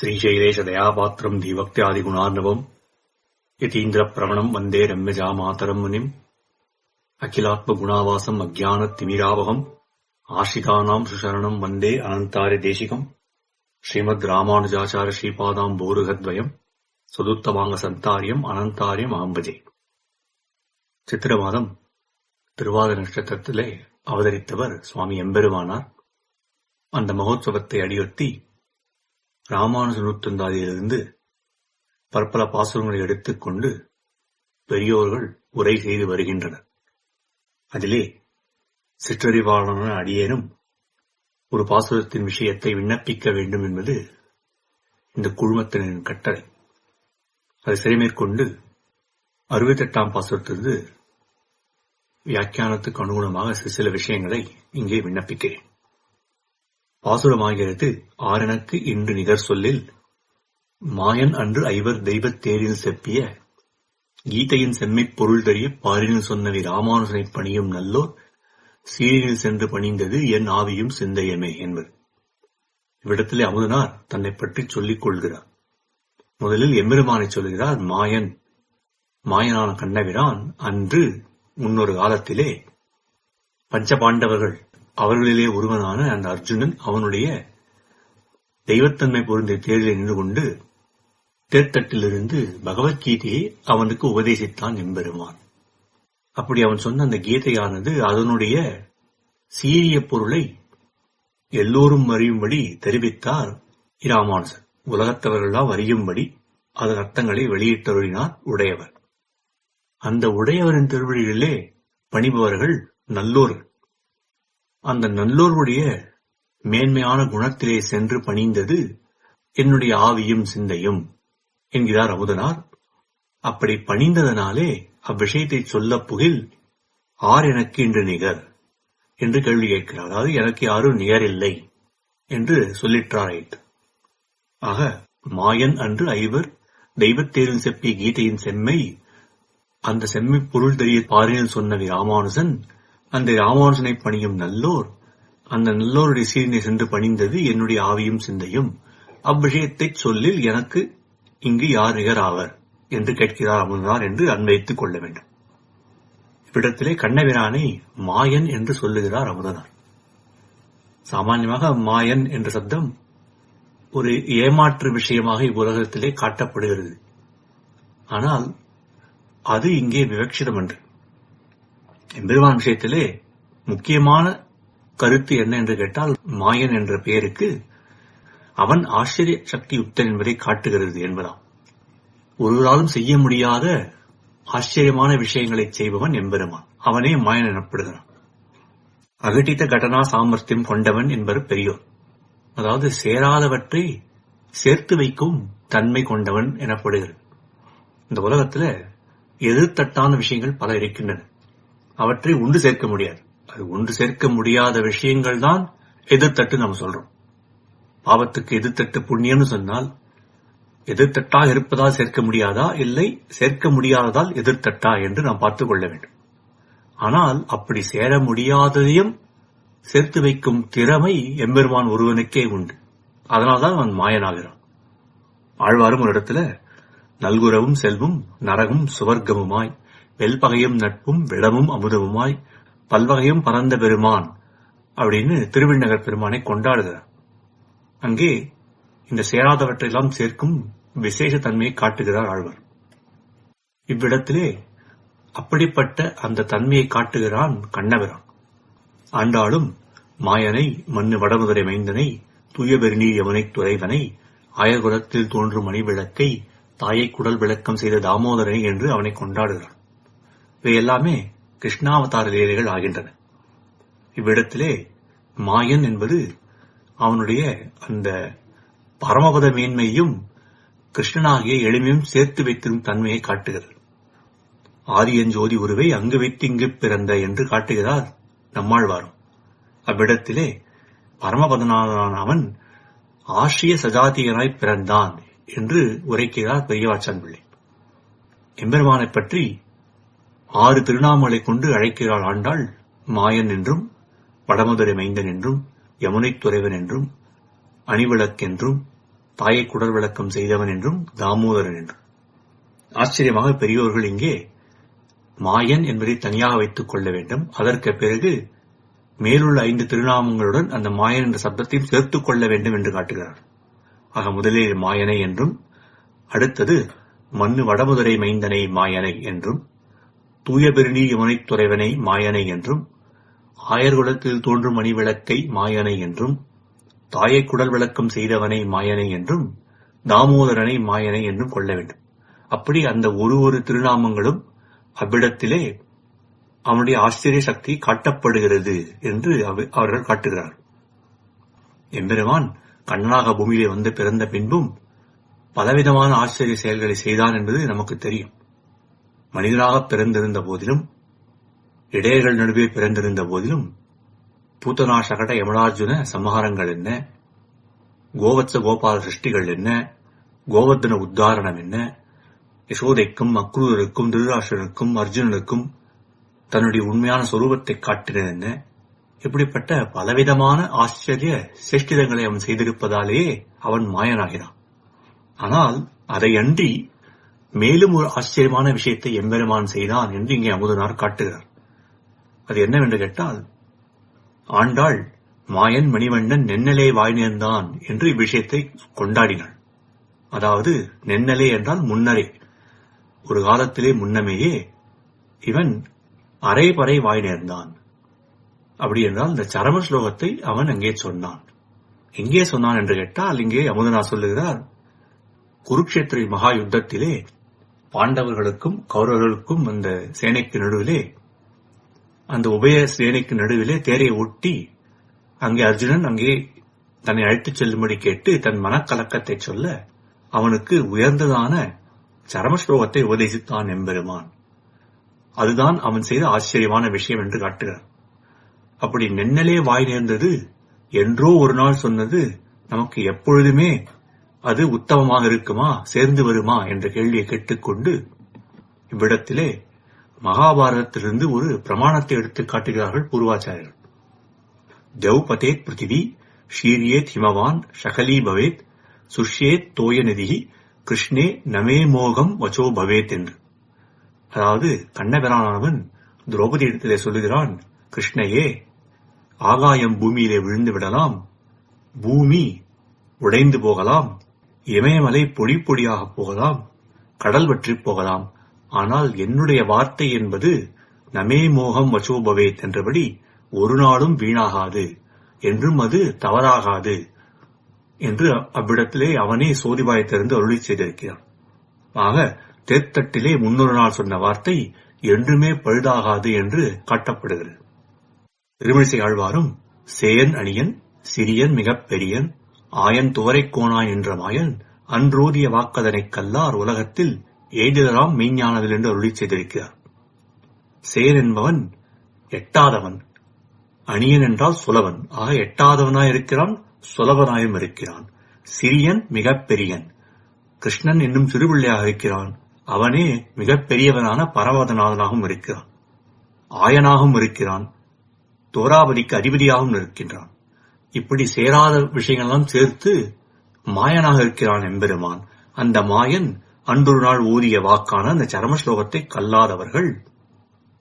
श्रीशैलेशदयापात्रम् धीभक्त्यादिगुणार्णवम् यतीन्द्रप्रवणम् वन्दे रम्यजामातरम् मुनिम् अखिलात्मगुणावासम् अज्ञानतिमिरावहम् आश्रितानाम् सुशरणम् वन्दे अनन्तार्यदेशिकम् श्रीमद् ராமானுஜாச்சார ஸ்ரீபாதாம் போருகத்வயம் சுதுத்தவாங்க சந்தாரியம் அனந்தாரியம் ஆம்பஜே சித்திர மாதம் திருவாத நட்சத்திரத்திலே அவதரித்தவர் சுவாமி எம்பெருமானார் அந்த மகோத்சவத்தை அடியொத்தி ராமானுஜ நூற்றந்தாதியிலிருந்து பற்பல பாசுரங்களை எடுத்துக்கொண்டு பெரியோர்கள் உரை செய்து வருகின்றனர். அதிலே சிற்றறிவாளன அடியேனும் ஒரு பாசுரத்தின் விஷயத்தை விண்ணப்பிக்க வேண்டும் என்பது இந்த குழுமத்தினரின் கட்டளை. அதை சிறைமேற்கொண்டு அறுபத்தெட்டாம் பாசுரத்திலிருந்து வியாக்கியானத்துக்கு அனுகுணமாக சில விஷயங்களை இங்கே விண்ணப்பிக்கிறேன். பாசுரமாகிறது. ஆரணக்கு இன்று நிகர் சொல்லில் மாயன் அன்று ஐவர் தெய்வத் தேரில் செப்பிய கீதையின் செம்மைப் பொருள் தெரிய பாரினில் சொன்னவி ராமானுஜனைப் பணியும் நல்லோர் சீரினில் சென்று பணிந்தது என் ஆவியும் சிந்தையமே என்பது இவ்விடத்திலே அமுதனார் தன்னை பற்றி சொல்லிக் கொள்கிறார். முதலில் எம்பெருமானை சொல்கிறார் மாயன் மாயனான கண்ணவிரான் அன்று முன்னொரு காலத்திலே பஞ்சபாண்டவர்கள் அவர்களிலே ஒருவனான அந்த அர்ஜுனன் அவனுடைய தெய்வத்தன்மை பொருந்திய தேர்தலில் நின்று கொண்டு தேர்தட்டிலிருந்து பகவத்கீதையை அவனுக்கு உபதேசித்தான் எம்பெருமான். அப்படி அவன் சொன்ன அந்த கீதையானது அதனுடைய சீரிய பொருளை எல்லோரும் அறியும்படி தெரிவித்தார் இராமானுசர். உலகத்தவர்களெல்லாம் அறியும்படி அதன் அர்த்தங்களை வெளியிட்டருளினார் உடையவர். அந்த உடையவரின் திருவழிகளிலே பணிபவர்கள் நல்லோர்கள் அந்த நல்லோருடைய மேன்மையான குணத்திலே சென்று பணிந்தது என்னுடைய ஆவியும் சிந்தையும். என்கிறார் அமுதனார். அப்படி பணிந்ததனாலே அவ்விஷயத்தை சொல்ல புகில் ஆர் எனக்கு இன்று நிகர் என்று கேள்வி கேட்கிறார். அதாவது எனக்கு யாரும் நிகர் இல்லை என்று சொல்லிற்றாராயிற்று ஆக மாயன் அன்று ஐவர் தெய்வத்தேரில் செப்பிய கீதையின் செம்மை அந்த செம்மை பொருள் தெரிய பாரினில் சொன்ன ராமானுஜன் அந்த ராமானுஜனை பணியும் நல்லோர் அந்த நல்லோருடைய சீரினை சென்று பணிந்தது என்னுடைய ஆவியும் சிந்தையும். அவ்விஷயத்தை சொல்லில் எனக்கு இங்கு யார் நிகராவர் என்று கேட்கிறார் அமுதனார் என்று அன்வைத்துக் கொள்ள வேண்டும். இவ்விடத்திலே கண்ணபிரானை மாயன் என்று சொல்லுகிறார் அமுதனார். சாமான்யமாக மாயன் என்ற சப்தம் ஒரு ஏமாற்று விஷயமாக இவ்வுலகத்திலே காட்டப்படுகிறது. ஆனால் அது இங்கே விவக்ஷிதம் என்று எம்பெருமான் விஷயத்திலே முக்கியமான கருத்து என்ன என்று கேட்டால் மாயன் என்ற பெயருக்கு அவன் ஆச்சரிய சக்தி யுக்தன் என்பதை காட்டுகிறது என்பதாம். ஒருவராலும் செய்ய முடியாத ஆச்சரியமான விஷயங்களை செய்பவன் எம்பெருமான். அவனே மாயன் எனப்படுகிறான். அகட்டித்த கடனா சாமர்த்தியம் கொண்டவன் என்பவர் பெரியோர். அதாவது சேராதவற்றை சேர்த்து வைக்கும் தன்மை கொண்டவன் எனப்படுகிறது இந்த உலகத்துல எதிர்த்தட்டான விஷயங்கள் பல இருக்கின்றன. அவற்றை ஒன்று சேர்க்க முடியாது. அது ஒன்று சேர்க்க முடியாத விஷயங்கள் தான் எதிர்த்தட்டு நம்ம சொல்றோம். பாவத்துக்கு எதிர்த்தட்டு புண்ணியம்னு சொன்னால் எதிர்த்தட்டாக இருப்பதால் சேர்க்க முடியாதா? இல்லை சேர்க்க முடியாததால் எதிர்த்தட்டா என்று நாம் பார்த்துக் கொள்ள வேண்டும். ஆனால் அப்படி சேர முடியாததையும் சேர்த்து வைக்கும் திறமை எம்பெருமான் ஒருவனுக்கே உண்டு. அதனால்தான் அவன் மாயனாகிறான். ஆழ்வாரும் ஒரு இடத்துல நல்குறவும் செல்வும் நரகும் சுவர்க்கமுமாய். வெல்பகையும் நட்பும் விடமும் அமுதமுமாய் பல்வகையும் பரந்த பெருமான் அப்படின்னு திருவிண்ணகர் பெருமானை கொண்டாடுகிறார். அங்கே இந்த சேராதவற்றையெல்லாம் சேர்க்கும் விசேஷ தன்மையை காட்டுகிறார் ஆழ்வர். இவ்விடத்திலே அப்படிப்பட்ட அந்த தன்மையை காட்டுகிறான் கண்ணபிரான். ஆண்டாளும் மாயனை மண்ணு வடமுதரை மைந்தனை தூய பெருநீர் யவனை துறைவனை ஆயகுலத்தில் தோன்றும் மணி விளக்கை தாயை குடல் விளக்கம் செய்த தாமோதரனை என்று அவனை கொண்டாடுகிறான். இவை எல்லாமே கிருஷ்ணாவதார லீலைகள் ஆகின்றன. இவ்விடத்திலே மாயன் என்பது அவனுடைய அந்த பரமபத மேன்மையும் கிருஷ்ணனாகிய எளிமையும் சேர்த்து வைத்திருக்கும் தன்மையை காட்டுகிறது. ஆரியன் ஜோதி உருவை அங்கு வைத்து இங்கு பிறந்த என்று காட்டுகிறார் நம்மாழ்வாரும். அவ்விடத்திலே பரமபதனான அவன் ஆசிரிய சஜாத்தியனாய் பிறந்தான் என்று உரைக்கிறார் பெரியவாச்சான் பிள்ளை. எம்பெருமானைப் பற்றி ஆறு திருநாமலை கொண்டு அழைக்கிறாள் ஆண்டாள் மாயன் என்றும் வடமதுரை மைந்தன் என்றும் யமுனைத் துறைவன் என்றும் அணிவிளக்கென்றும் தாயை குடல் விளக்கம் செய்தவன் என்றும் தாமோதரன் என்றும். ஆச்சரியமாக பெரியோர்கள் இங்கே மாயன் என்பதை தனியாக வைத்துக் கொள்ள வேண்டும். அதற்கு பிறகு மேலுள்ள ஐந்து திருநாமங்களுடன் அந்த மாயன் என்ற சப்தத்தையும் சேர்த்துக் கொள்ள வேண்டும் என்று காட்டுகிறார். ஆக முதலில் மாயனை என்றும் அடுத்தது மண்ணு வடமுதரை மைந்தனை மாயனை என்றும் தூயபெருணி பெருநீ யமுனைத் துறைவனை மாயனை என்றும் ஆயர்குலத்தில் தோன்றும் மணிவிளக்கை மாயனை என்றும் தாயை குடல் விளக்கம் செய்தவனை மாயனை என்றும் தாமோதரனை மாயனை என்றும் கொள்ள வேண்டும். அப்படி அந்த ஒரு ஒரு திருநாமங்களும் அவ்விடத்திலே அவனுடைய ஆச்சரிய சக்தி காட்டப்படுகிறது என்று அவர்கள் காட்டுகிறார் எம்பெருமான் கண்ணனாக பூமியிலே வந்து பிறந்த பின்பும் பலவிதமான ஆச்சரிய செயல்களை செய்தான் என்பது நமக்கு தெரியும். மனிதனாக பிறந்திருந்த போதிலும் இடையர்கள் நடுவே பிறந்திருந்த போதிலும் பூத்தனா சகட யமலார்ஜுன சம்ஹாரங்கள் என்ன? கோவத்ச கோபால சிருஷ்டிகள் என்ன? கோவர்தன உத்தாரணம் என்ன? யசோதைக்கும் அக்ரூரருக்கும் திருராஷ்டனுக்கும் அர்ஜுனனுக்கும் தன்னுடைய உண்மையான சொரூபத்தை காட்டினது என்ன? இப்படிப்பட்ட பலவிதமான ஆச்சரிய சேஷ்டிதங்களை அவன் செய்திருப்பதாலேயே அவன் மாயனாகிறான். ஆனால் அதை அன்றி மேலும் ஒரு ஆச்சரியமான விஷயத்தை எம்பெருமான் செய்தான் என்று இங்கே அமுதனார் காட்டுகிறார். அது என்னவென்று கேட்டால் ஆண்டாள் மாயன் மணிவண்ணன் நென்னலே வாய் நேர்ந்தான் என்று இவ்விஷயத்தை கொண்டாடினாள். அதாவது நென்னலே என்றால் முன்னரே. ஒரு காலத்திலே முன்னமேயே இவன் அரை பறை வாய் நேர்ந்தான். அப்படி என்றால் இந்த சரம ஸ்லோகத்தை அவன் அங்கே சொன்னான். எங்கே சொன்னான் என்று கேட்டால் இங்கே அமுதனா சொல்லுகிறார் குருக்ஷேத்திர மகா யுத்தத்திலே பாண்டவர்களுக்கும் கௌரவர்களுக்கும் அந்த சேனைக்கு நடுவிலே அந்த உபய சேனைக்கு நடுவிலே தேரை ஒட்டி அங்கே அர்ஜுனன் அங்கே தன்னை அழைத்துச் செல்லும்படி கேட்டு தன் மனக்கலக்கத்தை சொல்ல அவனுக்கு உயர்ந்ததான சரம ஸ்லோகத்தை உபதேசித்தான் எம்பெருமான். அதுதான் அவன் செய்த ஆச்சரியமான விஷயம் என்று காட்டுகிறான் அப்படி நென்னலே வாய் நேர்ந்தது என்றோ ஒரு நாள் சொன்னது நமக்கு எப்பொழுதுமே அது உத்தமமாக இருக்குமா சேர்ந்து வருமா என்ற கேள்வியை கேட்டுக்கொண்டு இவ்விடத்திலே மகாபாரதத்திலிருந்து ஒரு பிரமாணத்தை எடுத்து காட்டுகிறார்கள் பூர்வாச்சாரியர்கள். தௌபதேத் பிருத்திவி ஷீரியேத் ஹிமவான் ஷகலீ பவேத் சுஷ்யேத் தோய நிதி கிருஷ்ணே நமே மோகம் வச்சோ பவேத் என்று. அதாவது கண்ணபிரானவன் திரௌபதி இடத்திலே சொல்லுகிறான் கிருஷ்ணையே ஆகாயம் பூமியிலே விழுந்து விடலாம் பூமி உடைந்து போகலாம் இமயமலை பொடி பொடியாக போகலாம் கடல் வற்றிப் போகலாம். ஆனால் என்னுடைய வார்த்தை என்பது நமே மோகம் வசோபவேத் என்றபடி ஒரு நாளும் வீணாகாது என்றும் அது தவறாகாது என்று அவ்விடத்திலே அவனே சோதிவாயத்திலிருந்து அருளி செய்திருக்கிறான். ஆக தேர்த்தட்டிலே முன்னொரு நாள் சொன்ன வார்த்தை என்றுமே பழுதாகாது என்று காட்டப்படுகிறது. திருமிழிசை ஆழ்வாரும் சேயன் அணியன் சிறியன் மிகப் பெரியன் ஆயன் துவரைக்கோனாய் என்ற மாயன் அன்றோதிய வாக்கதனைக் கல்லார் உலகத்தில் எய்திலராம் மெய்ஞானவில் என்று அருளி செய்திருக்கிறார். சேர் என்பவன் எட்டாதவன் அணியன் என்றால் சுலவன். ஆக எட்டாதவனாய் இருக்கிறான் சுலவனாயும் இருக்கிறான். சிறியன் மிகப்பெரியன். கிருஷ்ணன் என்னும் சிறுபிள்ளையாக இருக்கிறான். அவனே மிகப்பெரியவனான பரவதநாதனாகவும் இருக்கிறான். ஆயனாகவும் இருக்கிறான். தோராபதிக்கு அதிபதியாகவும் இருக்கின்றான். இப்படி சேராத விஷயங்களெல்லாம் சேர்த்து மாயனாக இருக்கிறான் எம்பெருமான். அந்த மாயன் அன்றொரு நாள் ஊதிய வாக்கான அந்த சரம ஸ்லோகத்தை கல்லாதவர்கள்.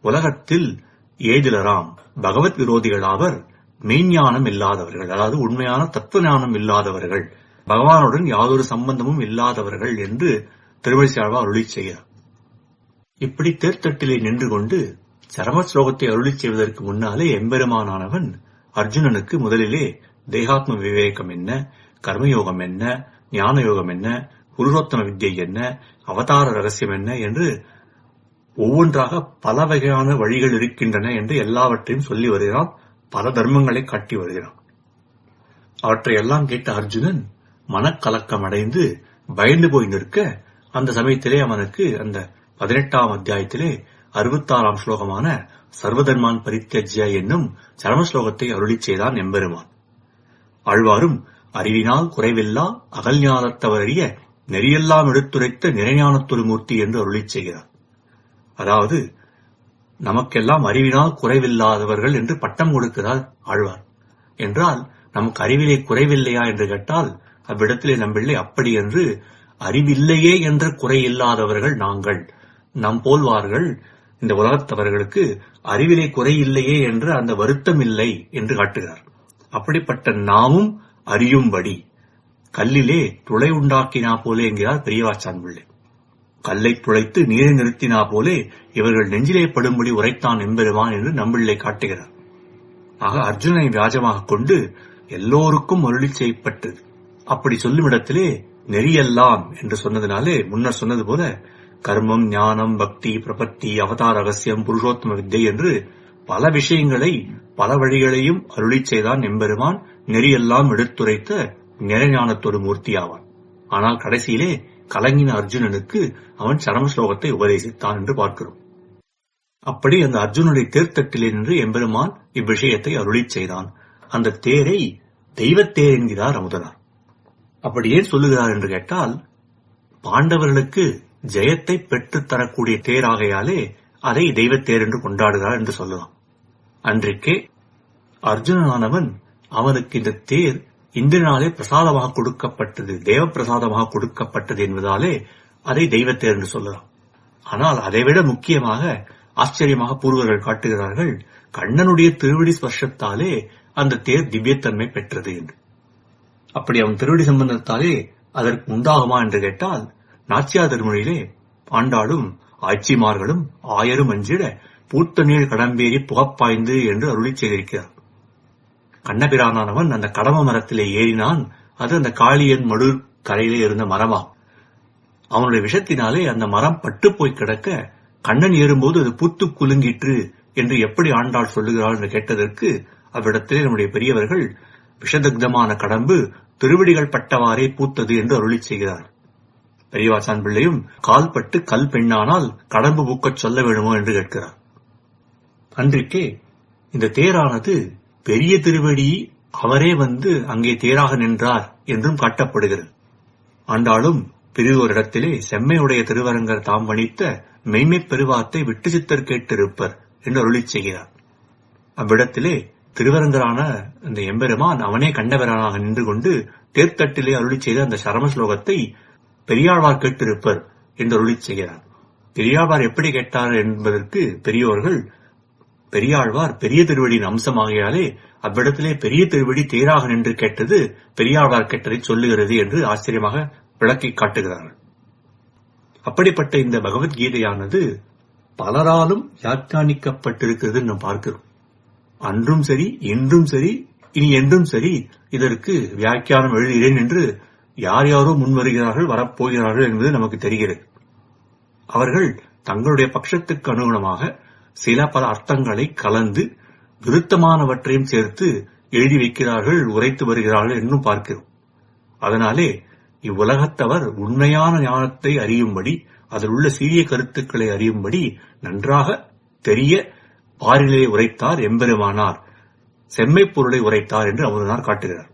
உலகத்தில் ஏதிலராம் பகவத் விரோதிகளாவர் மெய்ஞானம் இல்லாதவர்கள் அதாவது உண்மையான தத்துவ ஞானம் இல்லாதவர்கள் பகவானுடன் யாதொரு சம்பந்தமும் இல்லாதவர்கள் என்று திருவள்ளியாழ்வா அருளி செய்கிறார். இப்படி தேர்த்தட்டிலே நின்று கொண்டு சரம ஸ்லோகத்தை அருளி செய்வதற்கு முன்னாலே எம்பெருமானானவன் அர்ஜுனனுக்கு முதலிலே தேகாத்ம விவேகம் என்ன? கர்மயோகம் என்ன? ஞான யோகம் என்ன? புருஷோத்தம வித்யை என்ன? அவதார ரகசியம் என்ன? என்று ஒவ்வொன்றாக பல வகையான வழிகள் இருக்கின்றன என்று எல்லாவற்றையும் சொல்லி வருகிறான். பல தர்மங்களை காட்டி வருகிறான். அவற்றை எல்லாம் கேட்ட அர்ஜுனன் மனக்கலக்கம் அடைந்து பயந்து போய் நிற்க அந்த சமயத்திலே அவனுக்கு அந்த பதினெட்டாம் அத்தியாயத்திலே அறுபத்தாறாம் ஸ்லோகமான சர்வதர்மான் பரித்தஜ்ய என்னும் சரம ஸ்லோகத்தை அருளிச் செய்தான் எம்பெருமான். ஆழ்வாரும் அறிவினால் குறைவில்லா அகல்ஞானத்தவரறிய நெறியெல்லாம் எடுத்துரைத்த நிறைஞான மூர்த்தி என்று அருளிச் செய்கிறார். அதாவது நமக்கெல்லாம் அறிவினால் குறைவில்லாதவர்கள் என்று பட்டம் கொடுக்கிறார் ஆழ்வார் என்றால் நமக்கு அறிவிலே குறைவில்லையா என்று கேட்டால் அவ்விடத்திலே நம்பிள்ளை அப்படி என்று அறிவில்லையே என்ற குறை இல்லாதவர்கள் நாங்கள். நம் போல்வார்கள் இந்த உலகத்தவர்களுக்கு அறிவிலே குறையில்லையே என்று அந்த வருத்தம் இல்லை என்று காட்டுகிறார். அப்படிப்பட்ட நாமும் அறியும்படி கல்லிலே துளை உண்டாக்கினா போலே என்கிறார் பெரியவாச்சான் பிள்ளை கல்லை துளைத்து நீரை நிறுத்தினா போலே இவர்கள் நெஞ்சிலே படும்படி உரைத்தான் எம்பெருமான் என்று நம்பிள்ளை காட்டுகிறார். ஆக அர்ஜுனனை வியாஜமாக கொண்டு எல்லோருக்கும் அருளி செய்யப்பட்டது. அப்படி சொல்லும் இடத்திலே நெறியெல்லாம் என்று சொன்னதினாலே முன்னர் சொன்னது போல கர்மம் ஞானம் பக்தி பிரபத்தி அவதார ரகசியம் புருஷோத்தம வித்தை என்று பல விஷயங்களை பல வழிகளையும் அருளி செய்தான் எம்பெருமான். நெறியெல்லாம் எடுத்துரைத்த நிறைஞானத்தொரு மூர்த்தியாவான். ஆனால் கடைசியிலே கலங்கின அர்ஜுனனுக்கு அவன் சரம ஸ்லோகத்தை உபதேசித்தான் என்று பார்க்கிறோம். அப்படி அந்த அர்ஜுனுடைய தேர்த்தட்டிலே நின்று எம்பெருமான் இவ்விஷயத்தை அருளிச் செய்தான். அந்த தேரை தெய்வத்தேர் என்கிறார் அமுதனார். அப்படி ஏன் சொல்லுகிறார் என்று கேட்டால் பாண்டவர்களுக்கு ஜெயத்தை பெற்றுத் தரக்கூடிய தேராகையாலே அதை தெய்வத்தேர் என்று கொண்டாடுகிறார் என்று சொல்லலாம். அன்றைக்கே அர்ஜுனனானவன் அவனுக்கு இந்த தேர் இந்திரனாலே பிரசாதமாக கொடுக்கப்பட்டது தேவ பிரசாதமாக கொடுக்கப்பட்டது என்பதாலே அதை தெய்வத்தேர் என்று சொல்லலாம். ஆனால் அதைவிட முக்கியமாக ஆச்சரியமாக பூர்வர்கள் காட்டுகிறார்கள் கண்ணனுடைய திருவடி ஸ்பர்ஷத்தாலே அந்த தேர் திவ்யத்தன்மை பெற்றது என்று. அப்படி அவன் திருவடி சம்பந்தத்தாலே அதற்கு உண்டாகுமா என்று கேட்டால் நாச்சியார் திருமொழியிலே பாண்டாளும் ஆட்சிமார்களும் ஆயரும் அஞ்சிட பூத்த கடம்பேறி புகப்பாய்ந்து என்று அருளி செய்திருக்கிறார். கண்ணபிரானானவன் அந்த கடம மரத்திலே ஏறினான். அது அந்த காளியன் மடு கரையிலே இருந்த மரமா அவனுடைய விஷத்தினாலே அந்த மரம் பட்டு போய் கிடக்க கண்ணன் ஏறும்போது அது புத்து குலுங்கிற்று என்று எப்படி ஆண்டாள் சொல்லுகிறாள் என்று கேட்டதற்கு அவ்விடத்திலே நம்முடைய பெரியவர்கள் விஷதக்தமான கடம்பு திருவிடிகள் பட்டவாறே பூத்தது என்று அருளி செய்கிறார். பெரியவாசான் பிள்ளையும் கால்பட்டு கல் பெண்ணானால் கடம்பு பூக்கச் சொல்ல வேணுமோ என்று கேட்கிறார். அன்றைக்கே இந்த தேரானது பெரிய திருவடி அவரே வந்து அங்கே தேராக நின்றார் என்றும் காட்டப்படுகிறது. ஆண்டாலும் பிரிதோரிடத்திலே செம்மையுடைய திருவரங்கர் தாம் வணித்த மெய்மை பெருவாத்தை விட்டு சித்தர் கேட்டிருப்பர் என்று அருளிச் செய்கிறார். அவ்விடத்திலே திருவரங்கரான இந்த எம்பெருமான் அவனே கண்டவரானாக நின்று கொண்டு தேர்த்தட்டிலே அருளி செய்த அந்த சரம ஸ்லோகத்தை பெரியாழ்வார் கேட்டிருப்பர் என்று செய்கிறார். பெரியாழ்வார் எப்படி கேட்டார் என்பதற்கு பெரியோர்கள் பெரியாழ்வார் பெரிய திருவடியின் அம்சமாகையாலே அவ்விடத்திலே பெரிய திருவடி தேராக நின்று கேட்டது பெரியாழ்வார் கேட்டதை சொல்லுகிறது என்று ஆச்சரியமாக விளக்கி காட்டுகிறார்கள். அப்படிப்பட்ட இந்த பகவத்கீதையானது பலராலும் வியாக்கியானிக்கப்பட்டிருக்கிறது நாம் பார்க்கிறோம். அன்றும் சரி இன்றும் சரி இனி என்றும் சரி இதற்கு வியாக்கியானம் எழுதுகிறேன் என்று யார் யாரோ முன்வருகிறார்கள் வரப்போகிறார்கள் என்பது நமக்கு தெரிகிறது. அவர்கள் தங்களுடைய பட்சத்துக்கு அனுகுணமாக சில பல அர்த்தங்களை கலந்து விருத்தமானவற்றையும் சேர்த்து எழுதி வைக்கிறார்கள் உரைத்து வருகிறார்கள் என்றும் பார்க்கிறோம். அதனாலே இவ்வுலகத்தவர் உண்மையான ஞானத்தை அறியும்படி அதில் உள்ள சீரிய கருத்துக்களை அறியும்படி நன்றாக தெரிய பாரிலே உரைத்தார் எம்பெருமானார் செம்மை பொருளை உரைத்தார் என்று அவர்தான் காட்டுகிறார்.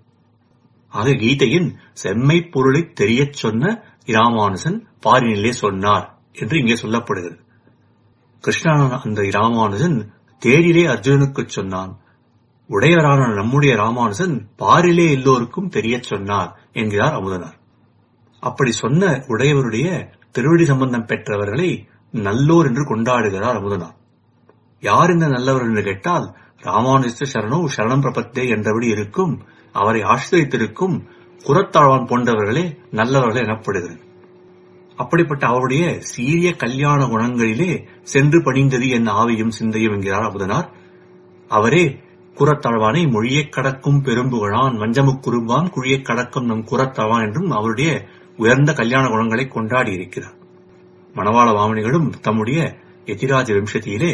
ஆக கீதையின் செம்மைப் பொருளை தெரியச் சொன்ன இராமானுசன் பாரினிலே சொன்னார் என்று இங்கே சொல்லப்படுகிறது. கிருஷ்ணனான அந்த இராமானுஜன் தேரிலே அர்ஜுனனுக்குச் சொன்னான். உடையவரான நம்முடைய ராமானுஜன் பாரிலே எல்லோருக்கும் தெரியச் சொன்னார் என்கிறார் அமுதனார். அப்படி சொன்ன உடையவருடைய திருவடி சம்பந்தம் பெற்றவர்களை நல்லோர் என்று கொண்டாடுகிறார் அமுதனார். யார் இந்த நல்லவர் என்று கேட்டால் ராமானுஜ சரணோ சரணம் பிரபத்தே என்றபடி இருக்கும் அவரை ஆசிரியத்திருக்கும் குரத்தாழ்வான் போன்றவர்களே நல்லவர்கள் எனப்படுகிறது. அப்படிப்பட்ட அவருடைய சீரிய கல்யாண குணங்களிலே சென்று பணிந்தது என் ஆவியும் சிந்தையும் என்கிறார் அமுதனார் அவரே குரத்தாழ்வானை மொழியைக் கடக்கும் பெரும்புகழான் வஞ்சமுக் குறும்பான் குழியைக் கடக்கும் நம் குரத்தாழ்வான் என்றும் அவருடைய உயர்ந்த கல்யாண குணங்களை கொண்டாடி இருக்கிறார் மணவாள வாமனிகளும் தம்முடைய எதிராஜ வம்சத்தியிலே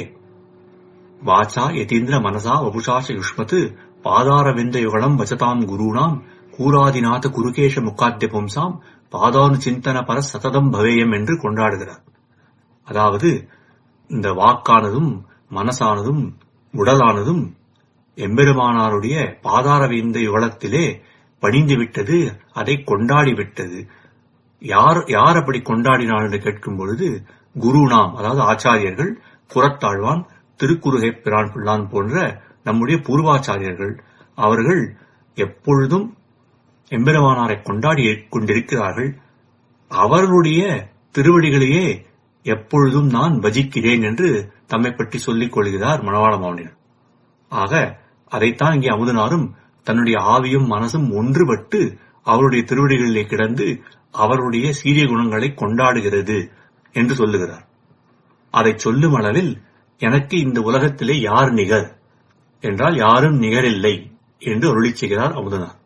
வாச்சா யதீந்திர மனசா வபுஷாச யுஷ்மத்து பாதார விந்த யுகலம் வசதாம் குருணாம் கூராதிநாத குருகேஷ முக்காத்திய பும்சாம் பாதானு சிந்தன பர சததம் பவேயம் என்று கொண்டாடுகிறார். அதாவது இந்த வாக்கானதும் மனசானதும் உடலானதும் எம்பெருமானாருடைய பாதாரவிந்த யுகலத்திலே பணிந்து விட்டது அதை கொண்டாடி விட்டது யார் யார் அப்படி கொண்டாடினார் என்று கேட்கும் பொழுது குருநாம் அதாவது ஆச்சாரியர்கள் புறத்தாழ்வான் திருக்குறுகை பிரான் பிள்ளான் போன்ற நம்முடைய பூர்வாச்சாரியர்கள் அவர்கள் எப்பொழுதும் எம்பெருமானாரை கொண்டாடி கொண்டிருக்கிறார்கள். அவர்களுடைய திருவடிகளையே எப்பொழுதும் நான் பஜிக்கிறேன் என்று தம்மை பற்றி சொல்லிக் கொள்கிறார் மணவாள மாமனினர் ஆக அதைத்தான் இங்கே அமுதனாரும் தன்னுடைய ஆவியும் மனசும் ஒன்றுபட்டு அவருடைய திருவடிகளிலே கிடந்து அவருடைய சீரிய குணங்களை கொண்டாடுகிறது என்று சொல்லுகிறார். அதை சொல்லும் அளவில் எனக்கு இந்த உலகத்திலே யார் நிகர்? என்றால் யாரும் நிகரில்லை என்று அருளிச் செய்கிறார் அமுதனார்.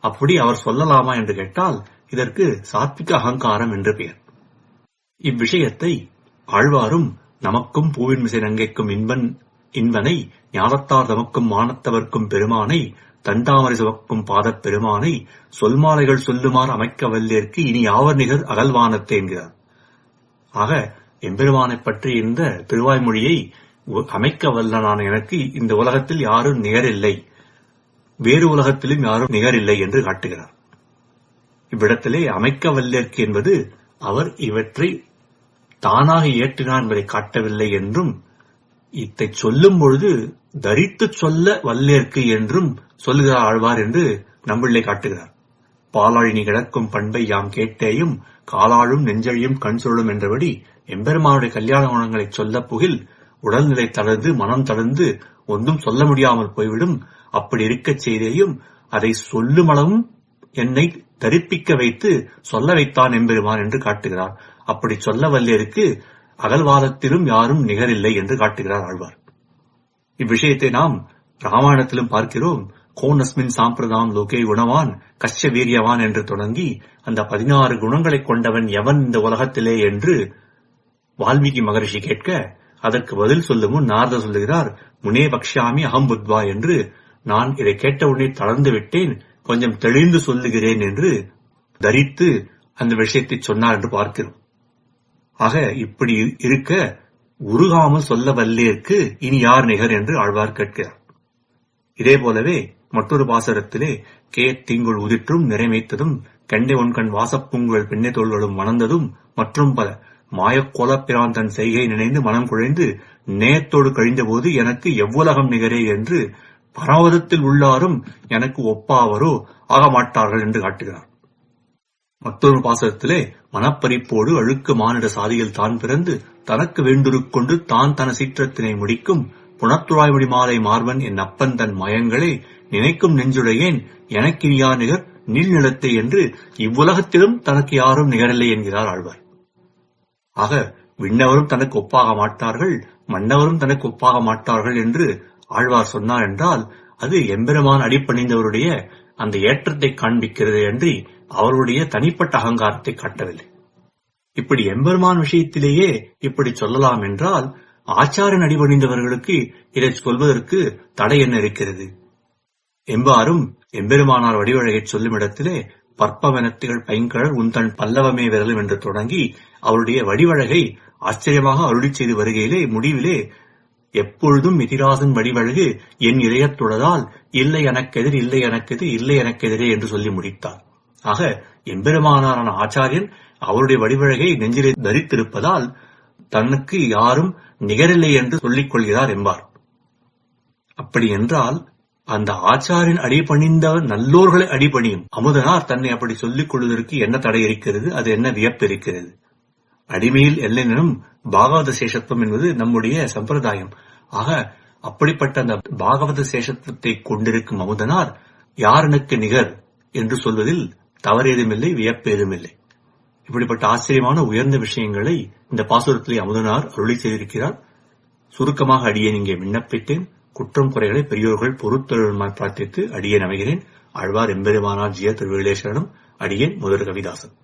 அப்படி அவர் சொல்லலாமா என்று கேட்டால் இதற்கு சாத்விக அகங்காரம் என்று பெயர். இவ்விஷயத்தை ஆழ்வாரும் நமக்கும் பூவின்மிசை நங்கைக்கும் இன்பன் இன்பனை ஞானத்தார் தமக்கும் மானத்தவர்க்கும் பெருமானை தண்டாமரை சுமக்கும் பாதப் பெருமானை சொல்மாலைகள் சொல்லுமாறு அமைக்க வல்லேற்கு இனி யாவர் நிகர் அகல்வானத்தை என்கிறார். ஆக எம்பெருமானைப் பற்றி இந்த திருவாய்மொழியை அமைக்க அமைக்க வல்லனான எனக்கு இந்த உலகத்தில் யாரும் நிகரில்லை. வேறு உலகத்திலும் யாரும் நிகரில்லை என்று காட்டுகிறார். இவ்விடத்திலே அமைக்க வல்லற்கு என்பது அவர் இவற்றை தானாக இயற்றினார் என்பதை காட்டவில்லை என்றும் இத்தை சொல்லும் பொழுது தரித்துச் சொல்ல வல்லேற்கு என்றும் சொல்லுகிறார் ஆழ்வார் என்று நம்பிள்ளை காட்டுகிறார். பாலாழினி கிடக்கும் பண்பை யாம் கேட்டேயும் காலாழும் நெஞ்சழியும் கண் சொல்லும் என்றபடி எம்பெருமானுடைய கல்யாண குணங்களை சொல்ல புகில் உடல்நிலை தளர்ந்து மனம் தளர்ந்து ஒன்றும் சொல்ல முடியாமல் போய்விடும். அப்படி இருக்கச் செய்தேயும் அதை சொல்லுமளவும் என்னை தரிப்பிக்க வைத்து சொல்ல வைத்தான் எம்பெருமான் என்று காட்டுகிறார். அப்படி சொல்ல வல்லேருக்கு அகல்வாதத்திலும் யாரும் நிகரில்லை என்று காட்டுகிறார் ஆழ்வார். இவ்விஷயத்தை நாம் ராமாயணத்திலும் பார்க்கிறோம். கோனஸ்மின் சாம்பிரதாம் லோகே குணவான் கஷ்ட வீரியவான் என்று தொடங்கி அந்த பதினாறு குணங்களைக் கொண்டவன் எவன் இந்த உலகத்திலே என்று வால்மீகி மகரிஷி கேட்க அதற்கு பதில் சொல்லும் முன் நாரத சொல்லுகிறார் முனே பக்ஷாமி அகம் புத்வா என்று நான் இதை கேட்டவுடனே தளர்ந்து விட்டேன் கொஞ்சம் தெளிந்து சொல்லுகிறேன் என்று தரித்து அந்த விஷயத்தை சொன்னார் என்று பார்க்கிறோம். ஆக இப்படி இருக்க உருகாமல் சொல்ல வல்லேற்கு இனி யார் நிகர் என்று ஆழ்வார் கேட்கிறார். இதே போலவே மற்றொரு பாசரத்திலே கே தீங்குள் உதிற்றும் நிறைமைத்ததும் கண்டை ஒன்கண் வாசப்பூங்குழல் பெண்ணை தோள்களும் மணந்ததும் மற்றும் பல மாயக்கோல பிராந்தன் செய்கை நினைந்து மனம் குழைந்து நேயத்தோடு கழிந்தபோது எனக்கு எவ்வுலகம் நிகரே என்று பரவதத்தில் உள்ளாரும் எனக்கு ஒப்பாவரோ ஆக மாட்டார்கள் என்று காட்டுகிறார். மற்றொரு பாசகத்திலே மனப்பறிப்போடு அழுக்கு மானிட சாதியில் தான் பிறந்து தனக்கு வேண்டுருக்கொண்டு தான் தன சீற்றத்தினை முடிக்கும் புனத்துழாய்மொழி மாலை மார்பன் என் அப்பன் தன் மயங்களை நினைக்கும் நெஞ்சுடையேன் எனக்கினியா நிகர் நீள்நிலத்தை என்று இவ்வுலகத்திலும் தனக்கு யாரும் நிகரில்லை என்கிறார் ஆழ்வார். ஆக விண்ணவரும் தனக்கு ஒப்பாக மாட்டார்கள் மன்னவரும் தனக்கு ஒப்பாக மாட்டார்கள் என்று ஆழ்வார் சொன்னார் என்றால் அது எம்பெருமான் அடிப்பணிந்தவருடைய அந்த ஏற்றத்தை காண்பிக்கிறது அன்றி அவருடைய தனிப்பட்ட அகங்காரத்தை காட்டவில்லை. இப்படி எம்பெருமான் விஷயத்திலேயே இப்படி சொல்லலாம் என்றால் ஆச்சாரன் அடிபணிந்தவர்களுக்கு இதை சொல்வதற்கு தடை என்ன இருக்கிறது? எம்பாரும் எம்பெருமானார் வடிவழகைச் சொல்லும் இடத்திலே பற்பவனத்திகள் பைங்கழல் உன் தன் பல்லவமே விரலும் என்று தொடங்கி அவருடைய வடிவழகை ஆச்சரியமாக அருளிச் செய்து வருகையிலே முடிவிலே எப்பொழுதும் மிதிராசன் வடிவழகு என் இளையத்துடதால் இல்லை எனக்கெதிர் இல்லை எனக்கெதிர் இல்லை எனக்கெதிரே என்று சொல்லி முடித்தார் ஆக எம்பெருமானாரான ஆச்சாரியன் அவருடைய வடிவழகை நெஞ்சிலே தரித்திருப்பதால் தனக்கு யாரும் நிகரில்லை என்று சொல்லிக் கொள்கிறார் என்பார். அப்படி என்றால் அந்த ஆச்சாரின் அடிபணிந்த நல்லோர்களை அடிபணியும் அமுதனார் தன்னை அப்படி சொல்லிக் கொள்வதற்கு என்ன தடை இருக்கிறது? அது என்ன வியப்பு இருக்கிறது? அடிமையில் எல்லைனும் பாகவத சேஷத்துவம் என்பது நம்முடைய சம்பிரதாயம். ஆக அப்படிப்பட்ட அந்த பாகவத சேஷத்துவத்தை கொண்டிருக்கும் அமுதனார் யார் எனக்கு நிகர் என்று சொல்வதில் தவறேதுமில்லை வியப்பேதுமில்லை. இப்படிப்பட்ட ஆச்சரியமான உயர்ந்த விஷயங்களை இந்த பாசுரத்திலே அமுதனார் அருளி செய்திருக்கிறார். சுருக்கமாக அடியேன் இங்கே விண்ணப்பித்தேன். குற்றம் குறைகளை பெரியோர்கள் பொறுத்தருள்மாய் பிரார்த்தித்து அடியேன் அமைகிறேன். ஆழ்வார் எம்பெருமானார் ஜிய திருவிகளேஸ்வரனும் அடியேன் முதல் கவிதாசன்.